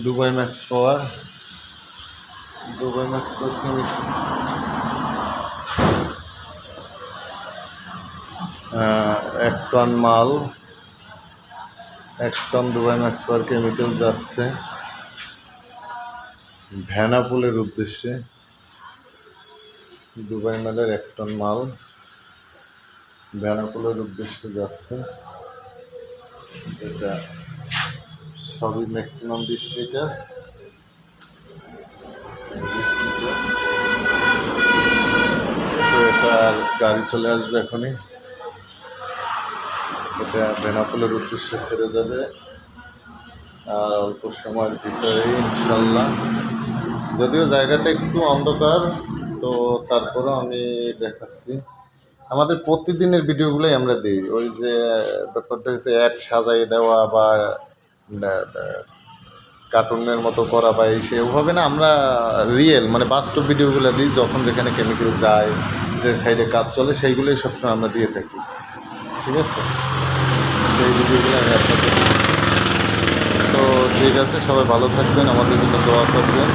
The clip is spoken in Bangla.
Dubai max power Dubai max power এক টন মাল, এক ton Dubai max power chemical যাচ্ছে ভ্যানাপুলের উদ্দেশ্যে দুবাই মেলের এক টন মাল ভ্যানাপুলের উদ্দেশ্যে যাচ্ছে। যেটা সবই ম্যাক্সিমাম বিশ লিটার বিশ লিটার সো এটা গাড়ি চলে আসবে এখনই। এটা বেনাপোলের উদ্দেশ্যে ছেড়ে যাবে। আর অল্প সময়ের ভিতরেই ইনশাল্লাহ। যদিও জায়গাটা একটু অন্ধকার, তো তারপরেও আমি দেখাচ্ছি। আমাদের প্রতিদিনের ভিডিওগুলোই আমরা দিই। ওই যে ব্যাপারটা হচ্ছে অ্যাড সাজাই দেওয়া বা কার্টুনের মতো করা বা এই সে ওভাবে না, আমরা রিয়েল মানে বাস্তব ভিডিওগুলো দিই যখন যেখানে কেমিক্যাল যায়, যে সাইডে কাজ চলে, সেইগুলোই সবসময় আমরা দিয়ে থাকি। ঠিক আছে? সেই ভিডিওগুলো আমি আপনাদের তো ঠিক আছে, সবাই ভালো থাকবেন, আমাদের জন্য দোয়া করবেন।